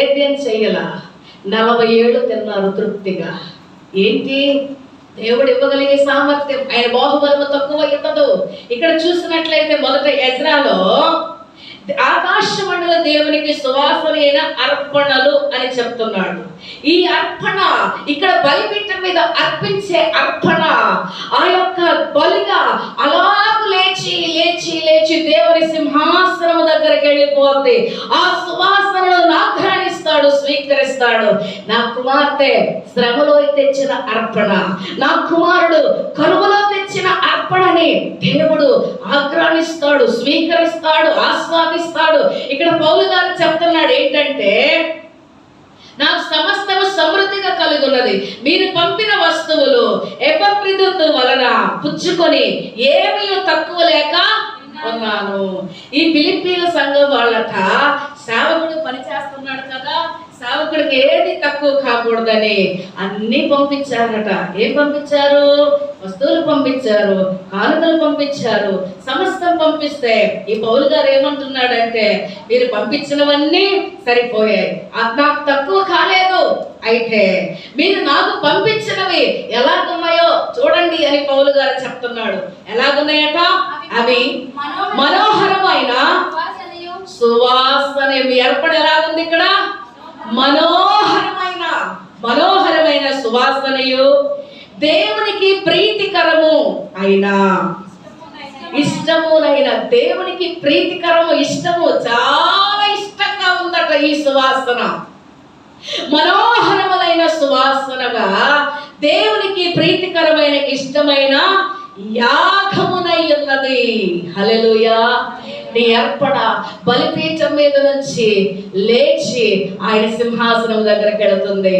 సేద్యం చెయ్యాల? నలభై ఏళ్ళు తిన్నారు తృప్తిగా. ఏంటి? దేవుడు ఇవ్వగలిగే సామర్థ్యం ఆయన బాహుబలము తక్కువ ఇవ్వదు. ఇక్కడ చూసినట్లయితే మొదట ఎజ్రాలో ఆకాశ మండల దేవునికి సువాసనైన అర్పణలు అని చెప్తున్నాడు. ఈ అర్పణ ఇక్కడ బలిపీఠం మీద అర్పించే అర్పణ ఆ యొక్క బలిగా దగ్గరికి వెళ్ళిపోద్ది ఆ సువాసనను ఆఘ్రానిస్తాడు స్వీకరిస్తాడు. నా కుమార్తె శ్రమలో తెచ్చిన అర్పణ. నా కుమారుడు కరువులో తెచ్చిన అర్పణని దేవుడు ఆగ్రహిస్తాడు స్వీకరిస్తాడు ఆస్వాదిస్తాడు. ఇక్కడ పౌలు గారు చెప్తున్నాడు ఏంటంటే నాకు సమస్తము సమృద్ధిగా కలిగి ఉన్నది. మీరు పంపిన వస్తువులు ఎపప్రిదుతు వలన పుచ్చుకొని ఏమీ తక్కువ లేక ఉన్నాను ఈ ఫిలిప్పీల సంఘం వాళ్ళట సేవకుడు పని చేస్తున్నాడు కదా సేవకుడికి ఏది తక్కువ కాకూడదని అన్ని పంపించారట. ఏం పంపించారు? వస్తువులు పంపించారు కానుకలు పంపించారు సమస్తం పంపిస్తే. ఈ పౌలు గారు ఏమంటున్నాడంటే మీరు పంపించినవన్నీ సరిపోయాయి. అది నాకు తక్కువ కాలేదు. అయితే మీరు నాకు పంపించినవి ఎలాగున్నాయో చూడండి అని పౌలు గారు చెప్తున్నాడు. ఎలాగున్నాయట? అవి మనోహరమైన సువాసన ఏర్పడేలాగుంది ఇక్కడ? మనోహరమైన మనోహరమైన సువాసనయు దేవునికి ప్రీతికరము అయినా ఇష్టమునైన దేవునికి ప్రీతికరము ఇష్టము చాలా ఇష్టంగా ఉందట ఈ సువాసన. మనోహరములైన సువాసనగా దేవునికి ప్రీతికరమైన ఇష్టమైన యాగమునై ఉన్నది. హల్లెలూయా. నీ అర్పణ బలిపీఠం మీద నుంచి లేచి ఆయన సింహాసనం దగ్గరికి వెళుతుంది.